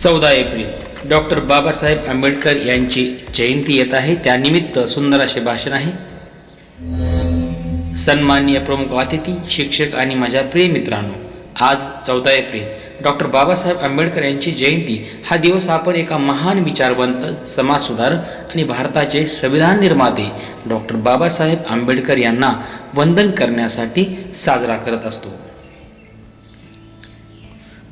चौदा April. Doctor Babasaheb Ambedkar यांची जयंती येत आहे. त्यानिमित्त सुंदर असे भाषण आहे. सन्माननीय प्रमुख अतिथी शिक्षक आणि माझ्या प्रिय मित्रांनो आज चौदा एप्रिल. डॉक्टर बाबासाहेब आंबेडकर यांची जयंती हा दिवस आपण एका महान विचारवंत समाजसुधारक आणि भारताचे संविधान निर्माते डॉक्टर बाबासाहेब आंबेडकर यांना वंदन करण्यासाठी साजरा करत असतो.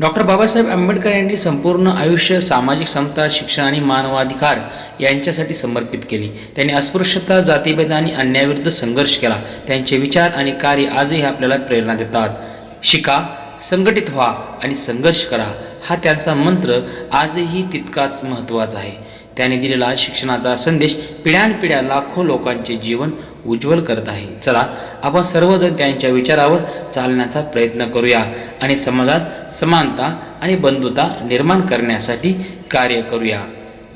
डॉक्टर बाबासाहेब आंबेडकर यांनी संपूर्ण आयुष्य सामाजिक समता शिक्षण आणि मानवाधिकार यांच्यासाठी समर्पित केली. त्यांनी अस्पृश्यता जातीभेद आणि अन्यायाविरुद्ध संघर्ष केला. त्यांचे विचार आणि कार्य आजही आपल्याला प्रेरणा देतात. शिका संघटित व्हा आणि संघर्ष करा. हा त्यांचा मंत्र आजही तितकाच महत्त्वाचा आहे. त्याने दिलेला शिक्षणाचा संदेश पिढ्यानपिढ्या लाखो लोकांचे जीवन उज्ज्वल करत आहे. चला आपण सर्वजण त्यांच्या विचारावर चालण्याचा प्रयत्न करूया आणि समाजात समानता आणि बंधुता निर्माण करण्यासाठी कार्य करूया.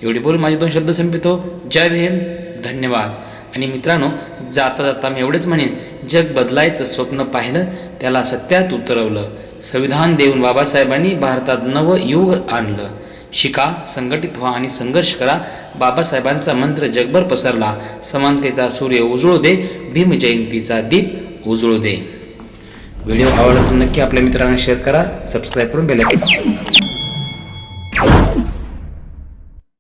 एवढी बोल माझे दोन शब्द संपितो हो. जय भीम. धन्यवाद. आणि मित्रांनो जाता जाता मी एवढेच म्हणेन जग बदलायचं स्वप्न पाहिलं त्याला सत्यात उतरवलं. संविधान देऊन बाबासाहेबांनी भारतात नवं युग आणलं. शिका संघटित व्हा आणि संघर्ष करा. बाबासाहेबांचा मंत्र जगभर पसरला. समानतेचा सूर्य उजळू दे. भीम जयंतीचा दीप उजळू दे. व्हिडिओ आवडला तर नक्की आपल्या मित्रांना शेअर करा. सबस्क्राईब करून बेल